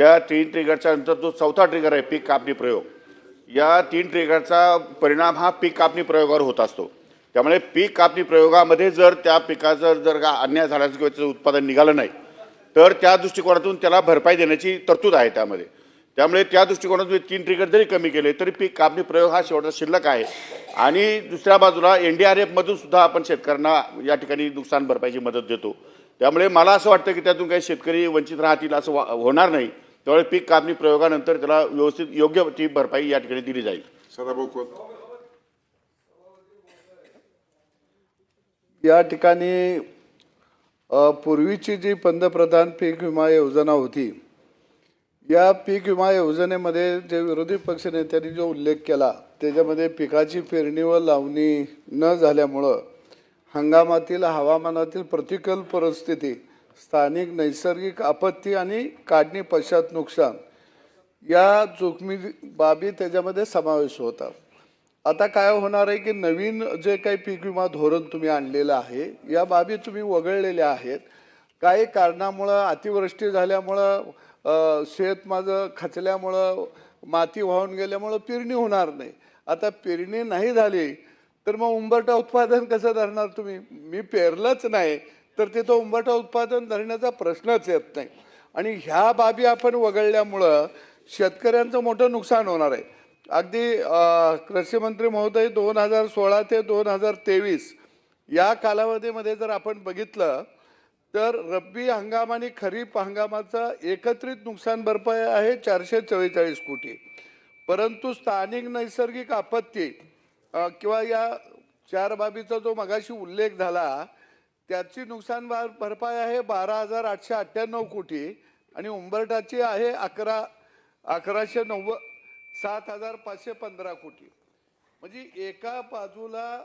त्या तीन ट्रिगरच्या नंतर जो चौथा ट्रिगर आहे पीक कापणी प्रयोग. या तीन ट्रिगरचा परिणाम हा पीक कापणी प्रयोगावर होत असतो. त्यामुळे पीक कापणी प्रयोगामध्ये जर त्या पिकाचं जर का अन्याय झाल्याचं किंवा त्याचं उत्पादन निघालं नाही तर त्या दृष्टिकोनातून त्याला भरपाई देण्याची तरतूद आहे त्यामध्ये. त्यामुळे त्या दृष्टिकोनातून तीन ट्रिगर जरी कमी केले तरी पीक कापणी प्रयोग हा शेवटचा शिल्लक आहे. आणि दुसऱ्या बाजूला एन डी आर एफमधून सुद्धा आपण शेतकऱ्यांना या ठिकाणी नुकसान भरपाईची मदत देतो. त्यामुळे मला असं वाटतं की त्यातून काही शेतकरी वंचित राहतील असं वा- होणार नाही. त्यामुळे पीक कापणी प्रयोगानंतर त्याला व्यवस्थित योग्य ती भरपाई या ठिकाणी दिली जाईल. सदाभाऊ खोत. या ठिकाणी पूर्वीची जी पंतप्रधान पीक विमा योजना होती या पीक विमा योजनेमध्ये जे विरोधी पक्षनेत्यांनी जो उल्लेख केला त्याच्यामध्ये पिकाची पेरणी व लावणी न झाल्यामुळं हंगामातील हवामानातील प्रतिकूल परिस्थिती स्थानिक नैसर्गिक आपत्ती आणि काढणी पश्चात नुकसान या जोखमी बाबी त्याच्यामध्ये समावेश होता. आता काय होणार आहे की नवीन जे काही पीक विमा धोरण तुम्ही आणलेलं आहे या बाबी तुम्ही वगळलेल्या आहेत. काही कारणामुळं अतिवृष्टी झाल्यामुळं शेत माझं खचल्यामुळं माती वाहून गेल्यामुळं पेरणी होणार नाही. आता पेरणी नाही झाली तर मग उंबरटा उत्पादन कसं धरणार तुम्ही? मी पेरलंच नाही तर तिथं उंबरठा उत्पादन धरण्याचा प्रश्नच येत नाही. आणि ह्या बाबी आपण वगळल्यामुळं शेतकऱ्यांचं मोठं नुकसान होणार आहे. अगदी कृषीमंत्री महोदय दोन हजार सोळा ते दोन हजार तेवीस या कालावधीमध्ये जर आपण बघितलं तर रब्बी हंगाम आणि खरीप हंगामाचा एकत्रित नुकसान भरपाई आहे चारशे चव्वेचाळीस कोटी. परंतु स्थानिक नैसर्गिक आपत्ती किंवा या चार बाबीचा जो मगाशी उल्लेख झाला त्याची नुकसान भर- भरपाई आहे बारा हजार आठशे अठ्ठ्याण्णव कोटी आणि उंबरटाची आहे अकरा अकराशे नव्वद सात हजार पाचशे पंधरा कोटी. म्हणजे एका बाजूला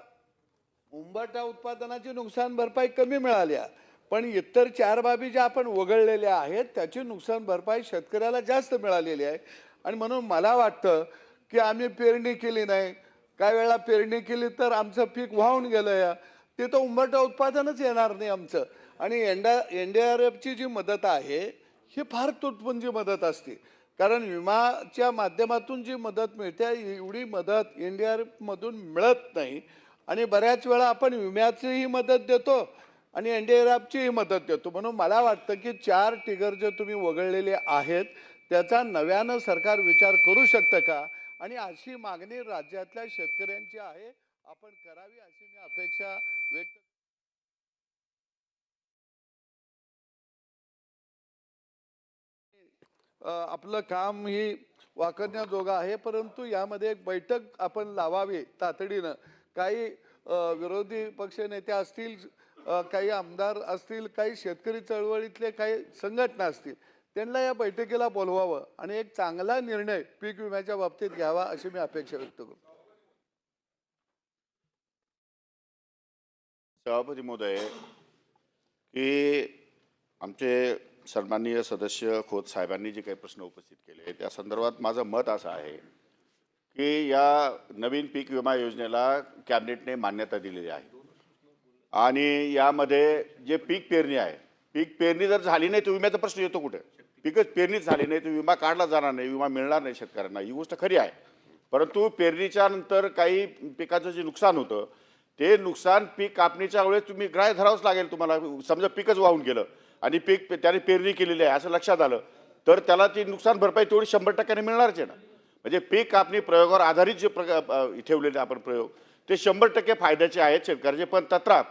उंबरठा उत्पादनाची नुकसान भरपाई कमी मिळाल्या पण इतर चार बाबी ज्या आपण वगळलेल्या आहेत त्याची नुकसान भरपाई शेतकऱ्याला जास्त मिळालेली आहे. आणि म्हणून मला वाटतं की आम्ही पेरणी केली नाही. काय वेळा पेरणी केली तर आमचं पीक वाहून गेलं या. ते तर उंबरठा उत्पादनच येणार नाही आमचं. आणि एनडा एन डी आर एफची जी मदत आहे ही फार तुटपुंजी मदत असते. कारण विमाच्या माध्यमातून जी मदत मिळते एवढी मदत एन डी आर एफमधून मिळत नाही. आणि बऱ्याच वेळा आपण विम्याचीही मदत देतो आणि एन डी आर एफचीही मदत देतो. म्हणून मला वाटतं की चार टिगर जे तुम्ही वगळलेले आहेत त्याचा नव्यानं सरकार विचार करू शकतं का? आणि अशी मागणी राज्यातल्या शेतकऱ्यांची आहे. आपण करावी अशी मी अपेक्षा वेट आपलं काम ही वाकरण्याजोगं आहे परंतु यामध्ये एक बैठक आपण लावावी तातडीनं. काही विरोधी पक्ष नेते असतील काही आमदार असतील काही शेतकरी चळवळीतले काही संघटना असतील त्यांना या बैठकीला बोलवावं आणि एक चांगला निर्णय पीक विम्याच्या बाबतीत घ्यावा अशी मी अपेक्षा व्यक्त करतो. सभापती महोदय की आमचे सन्माननीय सदस्य खोत साहेबांनी जे काही प्रश्न उपस्थित केले त्या संदर्भात माझं मत असं आहे की या नवीन पीक विमा योजनेला कॅबिनेटने मान्यता दिलेली आहे. आणि यामध्ये जे पीक पेरणी आहे पीक पेरणी जर झाली नाही तर विम्याचा प्रश्न येतो कुठे? पीकच पेरणीच झाली नाही तर विमा काढला जाणार नाही विमा मिळणार नाही शेतकऱ्यांना. ही गोष्ट खरी आहे. परंतु पेरणीच्या नंतर काही पिकाचं जे नुकसान होतं ते नुकसान पीक कापणीच्या वेळेस तुम्ही ग्राह्य धरावंच लागेल तुम्हाला. समजा पीकच वाहून गेलं आणि पीक त्याने पेरणी केलेली आहे असं लक्षात आलं तर त्याला ती नुकसान भरपाई तेवढी शंभर टक्क्याने मिळणारच आहे ना. म्हणजे पीक कापणी प्रयोगावर आधारित जे प्रकार ठेवलेले आपण प्रयोग ते शंभर टक्के फायद्याचे आहेत शेतकऱ्याचे. पण तत्रात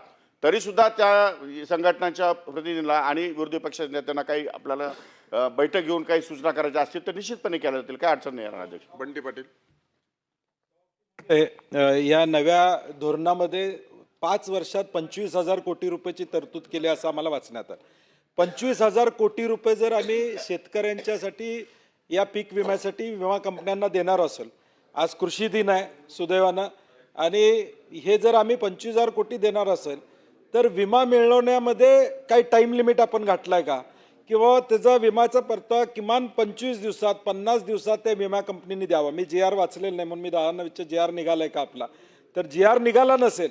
तरीसुद्धा त्या संघटनांच्या प्रतिनिधींना आणि विरोधी पक्षाच्या नेत्यांना काही आपल्याला बैठक घेऊन काही सूचना करायच्या असतील तर निश्चितपणे केल्या जातील. काय अडचण नाही येणार अध्यक्ष. बंटी पाटील. या नव्या धोरणामध्ये पाच वर्षात पंचवीस हजार कोटी रुपयाची तरतूद केली असं आम्हाला वाचण्यात आलं. पंचवीस हजार कोटी रुपये जर आम्ही शेतकऱ्यांच्यासाठी या पीक विम्यासाठी विमा कंपन्यांना देणार असेल आज कृषी दिन आहे सुदैवानं आणि हे जर आम्ही पंचवीस हजार कोटी देणार असेल तर विमा मिळवण्यामध्ये काही टाईम लिमिट आपण घातला आहे का? किंवा त्याचा विमाचा परतावा किमान पंचवीस दिवसात पन्नास दिवसात त्या विमा कंपनीने द्यावा. मी जी आर वाचलेलं नाही म्हणून मी दहा नवीच्या जी आर निघालाय का आपला? तर जी आर निघाला नसेल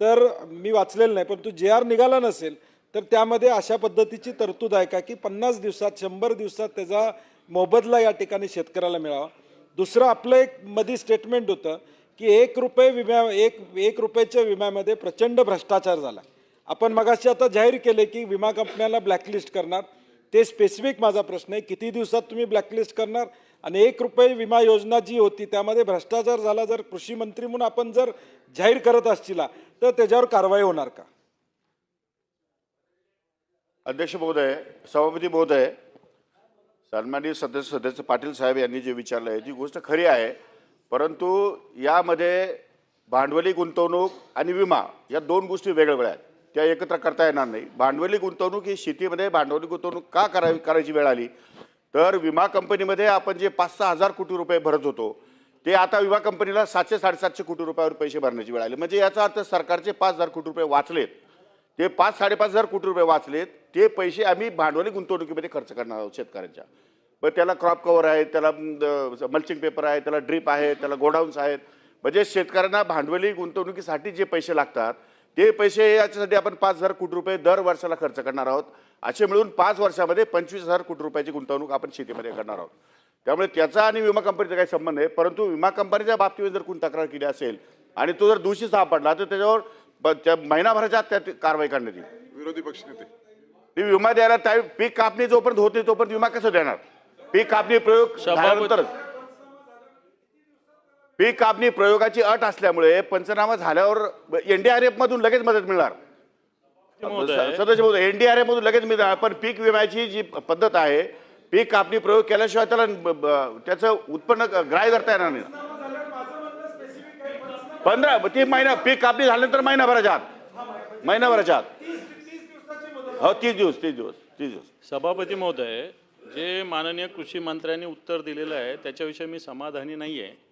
तर मी वाचलेलं नाही परंतु जी आर निघाला नसेल तर त्यामध्ये अशा पद्धतीची तरतूद आहे का की पन्नास दिवसात शंभर दिवसात त्याचा मोबदला या ठिकाणी शेतकऱ्याला मिळावा? दुसरं आपलं एक मधी स्टेटमेंट होतं की एक रुपये विम्या एक एक रुपयाच्या विम्यामध्ये प्रचंड भ्रष्टाचार झाला. आपण मगाशी आता जाहीर केले की विमा कंपन्याला ब्लॅकलिस्ट करणार. ते स्पेसिफिक माझा प्रश्न आहे. किती दिवसात तुम्ही ब्लॅकलिस्ट करणार? आणि एक रुपये विमा योजना जी होती त्यामध्ये भ्रष्टाचार झाला जर कृषी मंत्री म्हणून आपण जर जाहीर करत असतील तर त्याच्यावर कारवाई होणार का? अध्यक्ष महोदय सभापती महोदय सन्माननीय सदस्य सदस्य पाटील साहेब यांनी जे विचारलं आहे ती गोष्ट खरी आहे. परंतु यामध्ये भांडवली गुंतवणूक आणि विमा या दोन गोष्टी वेगवेगळ्या आहेत. त्या एकत्र करता येणार नाही. भांडवली गुंतवणूक ही शेतीमध्ये भांडवली गुंतवणूक का करावी करायची वेळ आली? तर विमा कंपनीमध्ये आपण जे पाच सहा हजार कोटी रुपये भरत होतो ते आता विमा कंपनीला सातशे साडेसातशे कोटी रुपयावर पैसे भरण्याची वेळ आली. म्हणजे याचा अर्थ सरकारचे पाच हजार कोटी रुपये वाचलेत. ते पाच साडेपाच हजार कोटी रुपये वाचलेत. ते पैसे आम्ही भांडवली गुंतवणुकीमध्ये खर्च करणार आहोत शेतकऱ्यांच्या. पण त्याला क्रॉप कवर आहे त्याला मल्चिंग पेपर आहे त्याला ड्रीप आहे त्याला गोडाऊन्स आहेत. म्हणजे शेतकऱ्यांना भांडवली गुंतवणुकीसाठी जे पैसे लागतात ते पैसे याच्यासाठी आपण पाच हजार कोटी रुपये दर वर्षाला खर्च करणार आहोत. असे मिळून पाच वर्षामध्ये पंचवीस हजार कोटी रुपयाची गुंतवणूक आपण शेतीमध्ये करणार आहोत. त्यामुळे त्याचा आणि विमा कंपनीचा काही संबंध आहे परंतु विमा कंपनीच्या बाबतीत जर कोणी तक्रार केली असेल आणि तो जर दोषी सापडला तर त्याच्यावर त्या महिनाभराच्या त्यात कारवाई करण्यात येईल. विरोधी पक्षनेते ती विमा द्यायला त्या पीक कापणी जोपर्यंत होत नाही तोपर्यंत विमा कसं देणार? पीक कापणी प्रयोग झाल्यानंतर पीक कापणी प्रयोगाची अट असल्यामुळे पंचनामा झाल्यावर एनडीआरएफ मधून लगेच मदत मिळणार. सदस्य महोदय एनडीआरएफ मधून लगेच मिळणार पण पीक विम्याची जी पद्धत आहे पीक कापणी प्रयोग केल्याशिवाय त्याला त्याचं उत्पन्न ग्राह्य करता येणार नाही. पंधरा ती महिना पीक कापणी झाल्यानंतर महिनाभराच्या आत. महिनाभराच्या आत. हो तीस दिवस तीस दिवस तीस दिवस. सभापती महोदय जे माननीय कृषी मंत्र्यांनी उत्तर दिलेलं आहे त्याच्याविषयी मी समाधानी नाही आहे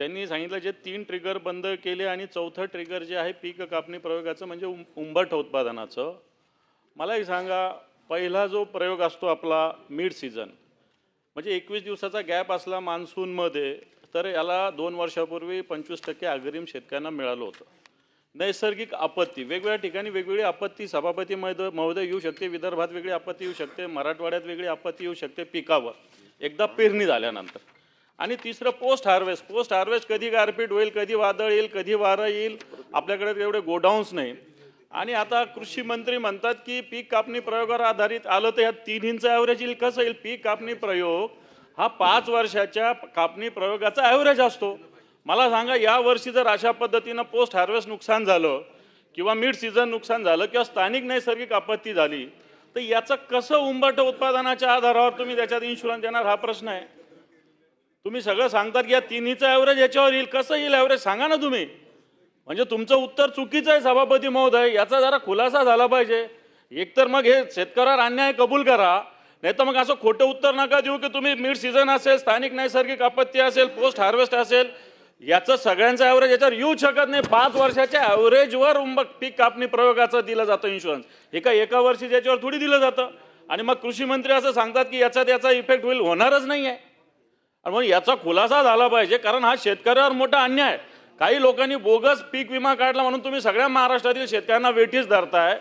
त्यांनी सांगितलं जे तीन ट्रिगर बंद केले आणि चौथं ट्रिगर जे आहे पीक कापणी प्रयोगाचं म्हणजे उं उंबट उत्पादनाचं. मला एक सांगा पहिला जो प्रयोग असतो आपला मिड सीझन म्हणजे एकवीस दिवसाचा गॅप असला मान्सूनमध्ये तर याला दोन वर्षापूर्वी पंचवीस टक्के अग्रिम शेतकऱ्यांना मिळालं होतं. नैसर्गिक आपत्ती वेगवेगळ्या ठिकाणी वेगवेगळी आपत्ती सभापती महोदय महोदय येऊ शकते विदर्भात वेगळी आपत्ती येऊ शकते मराठवाड्यात वेगळी आपत्ती येऊ शकते पिकावर. एकदा पेरणी झाल्यानंतर. आणि तिसरं पोस्ट हार्वेस्ट पोस्ट हार्वेस्ट कधी गारपीट होईल कधी वादळ येईल कधी वारं येईल आपल्याकडे एवढे गोडाऊन्स नाही. आणि आता कृषी मंत्री म्हणतात की पीक कापणी प्रयोगावर आधारित आलं तर ह्या तिन्हींचं ॲव्हरेज येईल. कसं येईल? पीक कापणी प्रयोग हा पाच वर्षाच्या कापणी प्रयोगाचा ॲव्हरेज असतो. मला सांगा या वर्षी जर अशा पद्धतीनं पोस्ट हार्वेस्ट नुकसान झालं किंवा मिड सीझन नुकसान झालं किंवा स्थानिक नैसर्गिक आपत्ती झाली तर याचं कसं उंबट उत्पादनाच्या आधारावर तुम्ही त्याच्यात इन्शुरन्स देणार? हा प्रश्न आहे. तुम्ही सगळं सांगतात की या तिन्हीचं ॲव्हरेज याच्यावर येईल. कसं येईल ॲव्हरेज सांगा ना तुम्ही. म्हणजे तुमचं उत्तर चुकीचं आहे सभापती महोदय. याचा जरा खुलासा झाला पाहिजे. एकतर मग हे शेतकऱ्यावर अन्याय कबूल करा. नाही तर मग असं खोटं उत्तर नका देऊ की तुम्ही मिड सीझन असेल स्थानिक नैसर्गिक आपत्ती असेल पोस्ट हार्वेस्ट असेल याचं सगळ्यांचं ॲव्हरेज याच्यावर येऊ शकत नाही. पाच वर्षाच्या ॲव्हरेजवर उंबक पीक कापणी प्रयोगाचं दिलं जातं इन्शुरन्स एका एका वर्षी याच्यावर थोडी दिलं जातं. आणि मग कृषी मंत्री असं सांगतात की याचा त्याचा इफेक्ट होईल होणारच नाही आहे आणि मग याचा खुलासा झाला पाहिजे कारण हा शेतकऱ्यावर मोठा अन्याय आहे. काही लोकांनी बोगस पीक विमा काढला म्हणून तुम्ही सगळ्या महाराष्ट्रातील शेतकऱ्यांना वेठीस धरताय.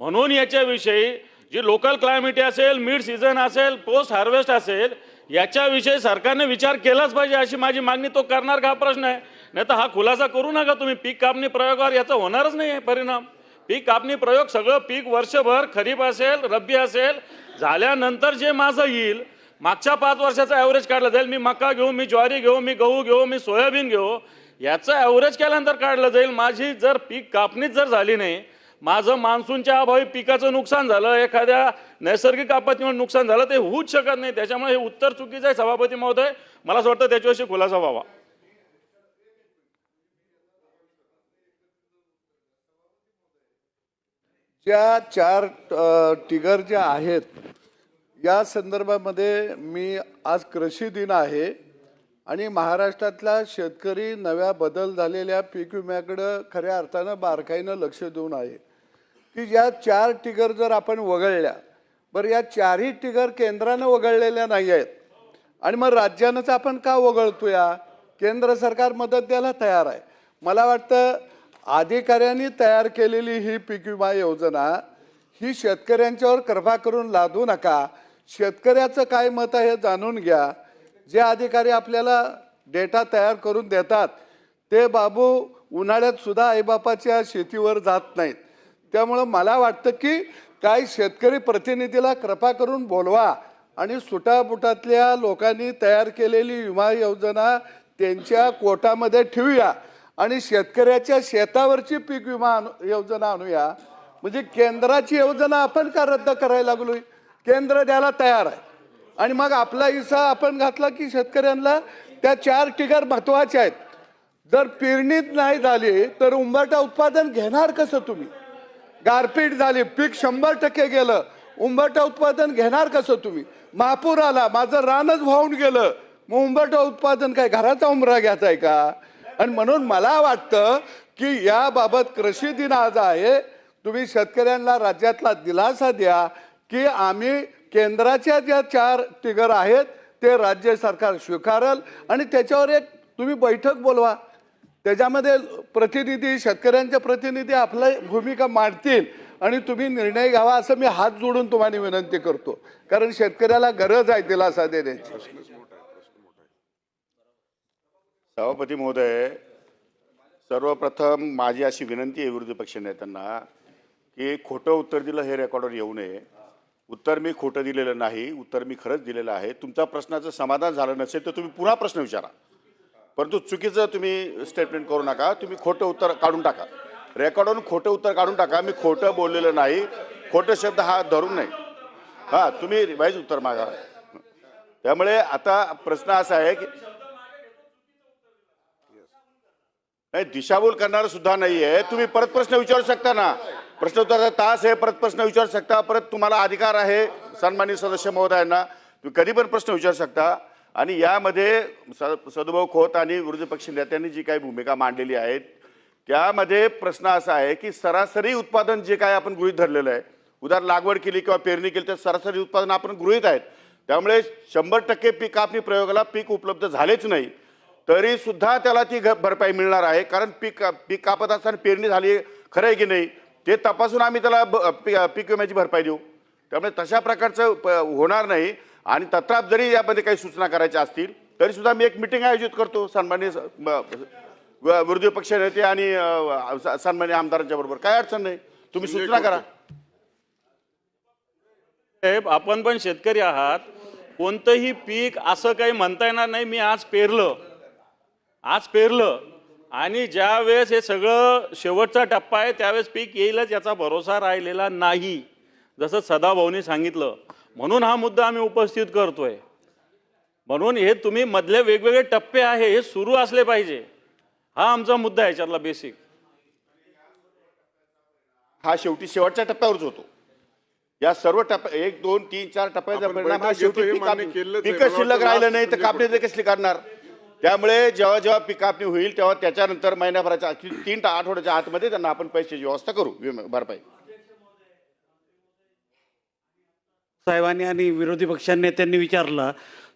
म्हणून याच्याविषयी जी लोकल क्लायमेटी असेल मिड सीझन असेल पोस्ट हार्वेस्ट असेल याच्याविषयी सरकारने विचार केलाच पाहिजे अशी माझी मागणी तो करणार का हा प्रश्न आहे. नाही तर हा खुलासा करू नका तुम्ही. पीक कापणी प्रयोगावर याचा होणारच नाही आहे परिणाम. पीक कापणी प्रयोग सगळं पीक वर्षभर खरीप असेल रब्बी असेल झाल्यानंतर जे माझं येईल मागच्या पाच वर्षाचा ॲव्हरेज काढला. जाईल मी मका घेऊ मी ज्वारी घेऊ मी गहू घेऊ मी सोयाबीन घेऊ. याचं ॲव्हरेज केल्यानंतर काढलं जाईल. माझी जर पीक कापणीच जर झाली नाही माझं मान्सूनच्या अभावी पिकाचं नुकसान झालं एखाद्या नैसर्गिक आपत्तीमुळे नुकसान झालं ते होऊच शकत नाही. त्याच्यामुळे हे उत्तर चुकीचं आहे सभापती महोदय. मला असं वाटतं त्याच्याविषयी खुलासा व्हावा. ज्या चार टिगर ज्या आहेत या संदर्भामध्ये मी आज कृषी दिन आहे आणि महाराष्ट्रातला शेतकरी नव्या बदल झालेल्या पीक विम्याकडं खऱ्या अर्थानं बारकाईनं लक्ष देऊन आहे. की या चार टिगर जर आपण वगळल्या बरं या चारही टिगर केंद्रानं वगळलेल्या नाही आहेत. आणि मग राज्यानंच आपण का वगळतो या केंद्र सरकार मदत द्यायला तयार आहे. मला वाटतं अधिकाऱ्यांनी तयार केलेली ही पीक विमा योजना ही शेतकऱ्यांच्यावर कृपा करून लादू नका. शेतकऱ्याचं काय मत आहे हे जाणून घ्या. जे अधिकारी आपल्याला डेटा तयार करून देतात ते बाबू उन्हाळ्यात सुद्धा आईबापाच्या शेतीवर जात नाहीत. त्यामुळं मला वाटतं की काही शेतकरी प्रतिनिधीला कृपा करून बोलवा आणि सुटाबुटातल्या लोकांनी तयार केलेली विमा योजना त्यांच्या कोटामध्ये ठेवूया आणि शेतकऱ्याच्या शेतावरची पीक विमा योजना आणूया. म्हणजे केंद्राची योजना आपण का रद्द करायला लागलोय? केंद्र द्यायला तयार आहे. आणि मग आपला हिस्सा आपण घातला की शेतकऱ्यांना त्या चार टिगर महत्त्वाच्या आहेत. जर पेरणीच नाही झाली तर उंबरटा उत्पादन घेणार कसं तुम्ही? गारपीट झाली पीक शंभर टक्के गेलं उंबरटा उत्पादन घेणार कसं तुम्ही? महापूर आला माझं रानच वाहून गेलं मग उंबरटा उत्पादन काय घराचा उंबरा घ्यायचा आहे का? आणि म्हणून मला वाटतं की याबाबत कृषी दिन आज आहे. तुम्ही शेतकऱ्यांना राज्यातला दिलासा द्या की आम्ही केंद्राच्या ज्या चार टिगर आहेत ते राज्य सरकार स्वीकारल आणि त्याच्यावर एक तुम्ही बैठक बोलवा. त्याच्यामध्ये प्रतिनिधी शेतकऱ्यांचे प्रतिनिधी आपल्या भूमिका मांडतील आणि तुम्ही निर्णय घ्यावा असं मी हात जोडून तुम्हाला विनंती करतो. कारण शेतकऱ्याला गरज आहे दिलासा देण्याची. सभापती महोदय सर्वप्रथम माझी अशी विनंती आहे विरोधी पक्ष नेत्यांना की खोटं उत्तर दिलं हे रेकॉर्डवर येऊ नये. उत्तर मी खोटं दिलेलं नाही उत्तर मी खरंच दिलेलं आहे. तुमच्या प्रश्नाचं समाधान झालं नसेल तर तुम्ही पुन्हा प्रश्न विचारा. परंतु चुकीचं तुम्ही स्टेटमेंट करू नका तुम्ही खोटं उत्तर काढून टाका. रेकॉर्डवरून खोटं उत्तर काढून टाका. मी खोटं बोललेलं नाही. खोटं शब्द हा धरून नाही. हां तुम्ही रिवाईज उत्तर मागा. त्यामुळे आता प्रश्न असा आहे की नाही दिशाभूल करणार सुद्धा आहे तुम्ही परत प्रश्न विचारू शकता ना? प्रश्नोत्तराचा तास आहे. परत प्रश्न विचारू शकता. परत तुम्हाला अधिकार आहे. सन्मानित सदस्य महोदयांना. तुम्ही कधी पण प्रश्न विचारू शकता. आणि यामध्ये स- सदभाऊ खोत आणि विरोधी पक्ष नेत्यांनी जी काही भूमिका मांडलेली आहे त्यामध्ये प्रश्न असा आहे की सरासरी उत्पादन जे काय आपण गृहीत धरलेलं आहे उदाहरण लागवड केली किंवा पेरणी केली तर सरासरी उत्पादन आपण गृहीत आहेत. त्यामुळे शंभर टक्के पीक कापणी प्रयोगाला पीक उपलब्ध झालेच नाही. तरीसुद्धा त्याला ती घ- भरपाई मिळणार आहे. कारण पीक पीक कापत असताना पेरणी झाली खरं आहे की नाही? ते तपासून आम्ही त्याला ब- पी- पीक विम्याची भरपाई देऊ. त्यामुळे तशा प्रकारचं प- होणार नाही आणि तत्राप जरी यामध्ये काही सूचना करायच्या असतील तरी सुद्धा मी एक मिटिंग आयोजित करतो सन्मान्य विरोधी पक्ष नेते आणि सन्मान्य आमदारांच्या बरोबर. काय अडचण नाही. तुम्ही सूचना करा. साहेब आपण पण शेतकरी आहात. कोणतंही पीक असं काही म्हणता येणार नाही. मी आज पेरलं. आज पेरलं. आणि ज्या वेळेस हे सगळं शेवटचा टप्पा आहे त्यावेळेस पीक येईलच याचा भरोसा राहिलेला नाही जसं सदाभाऊनी सांगितलं. म्हणून हा मुद्दा आम्ही उपस्थित करतोय. म्हणून हे तुम्ही मधले वेगवेगळे टप्पे आहे हे सुरू असले पाहिजे. हा आमचा मुद्दा आहे याच्यातला बेसिक हा शेवटी शेवटच्या टप्प्यावरच होतो. या सर्व टप्प्या एक दोन तीन चार टप्प्याचा परिणाम हा शेवटी शिल्लक राहिलं नाही तर म्हणजे कापणी ते कसली करणार त्यामुळे जेव्हा जेव्हा पीक कापणी होईल तेव्हा त्याच्यानंतर महिन्याभराच्या आत- तीन टा- आठवड्याच्या आतमध्ये त्यांना आपण पैशाची व्यवस्था करू विमा- भरपाई. साहेबांनी आणि विरोधी पक्ष नेत्यांनी विचारला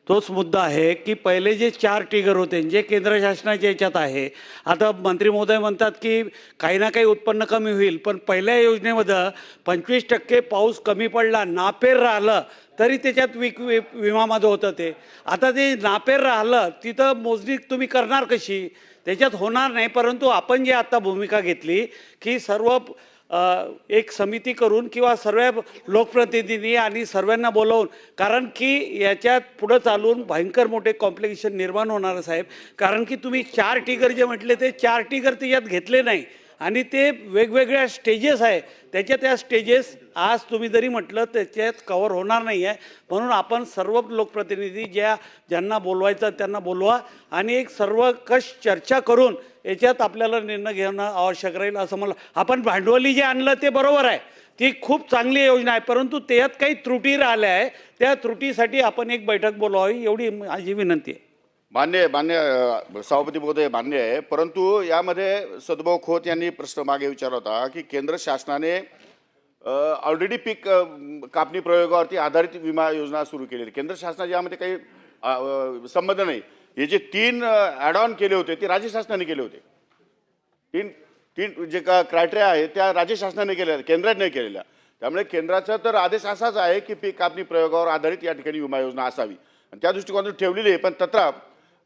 तोच मुद्दा आहे की पहिले जे चार टिगर होते जे केंद्र शासनाच्या याच्यात आहे आता मंत्री महोदय म्हणतात की काही ना काही उत्पन्न कमी होईल पण पहिल्या योजनेमध्ये पंचवीस टक्के पाऊस कमी पडला नापेर राहिलं तरी त्याच्यात विक वि विमामध्ये होतं ते. आता ते नापेर राहिलं तिथं मोजणी तुम्ही करणार कशी? त्याच्यात होणार नाही परंतु आपण जी आता भूमिका घेतली की सर्व एक समिती करून किंवा सर्व लोकप्रतिनिधी आणि सर्वांना बोलावून कारण की याच्यात पुढं चालून भयंकर मोठे कॉम्प्लिकेशन निर्माण होणार साहेब. कारण की तुम्ही चार टिगर जे म्हटले ते चार टिगर त्याच्यात घेतले नाही. आणि ते वेगवेगळ्या स्टेजेस आहे. त्याच्या त्या स्टेजेस आज तुम्ही जरी म्हटलं त्याच्यात कवर होणार नाही आहे म्हणून आपण सर्व लोकप्रतिनिधी ज्या ज्यांना बोलवायचं त्यांना बोलवा. आणि एक सर्वकष चर्चा करून याच्यात आपल्याला निर्णय घेणं आवश्यक राहील असं मला आपण भांडवली जे आणलं ते बरोबर आहे. ती खूप चांगली योजना आहे. परंतु त्यात काही त्रुटी राहिल्या आहे त्या त्रुटीसाठी आपण एक बैठक बोलवावी एवढी माझी विनंती आहे. मान्य आहे, मान्य सभापती महोदय मान्य आहे. परंतु यामध्ये सदभाऊ खोत यांनी प्रश्न मागे विचारला होता की केंद्र शासनाने ऑलरेडी पीक कापणी प्रयोगावरती आधारित विमा योजना सुरू केलेली. केंद्र शासनाचे यामध्ये काही संबंध नाही. हे जे तीन ॲड ऑन केले होते ते राज्य शासनाने केले होते. तीन तीन जे का क्रायटेरिया आहे त्या राज्य शासनाने केल्या केंद्राने नाही केलेल्या. त्यामुळे केंद्राचा तर आदेश असाच आहे की पीक कापणी प्रयोगावर आधारित या ठिकाणी विमा योजना असावी. आणि त्या दृष्टिकोनातून ठेवलेली आहे पण तत्रा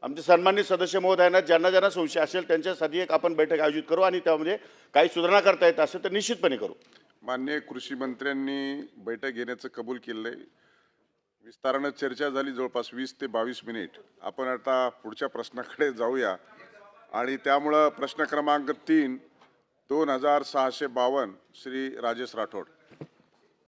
आमचे सन्मान्य सदस्य महोदयांना ज्यांना ज्यांना संशय असेल त्यांच्यासाठी एक आपण बैठक आयोजित करू आणि त्यामध्ये काही सुधारणा करता येत असेल तर निश्चितपणे करू. माननीय कृषी मंत्र्यांनी बैठक घेण्याचं कबूल केलं आहे विस्तारानं चर्चा झाली जवळपास वीस ते बावीस मिनिट. आपण आता पुढच्या प्रश्नाकडे जाऊया. आणि त्यामुळं प्रश्न क्रमांक तीन दोन हजार सहाशे बावन्न श्री राजेश राठोड.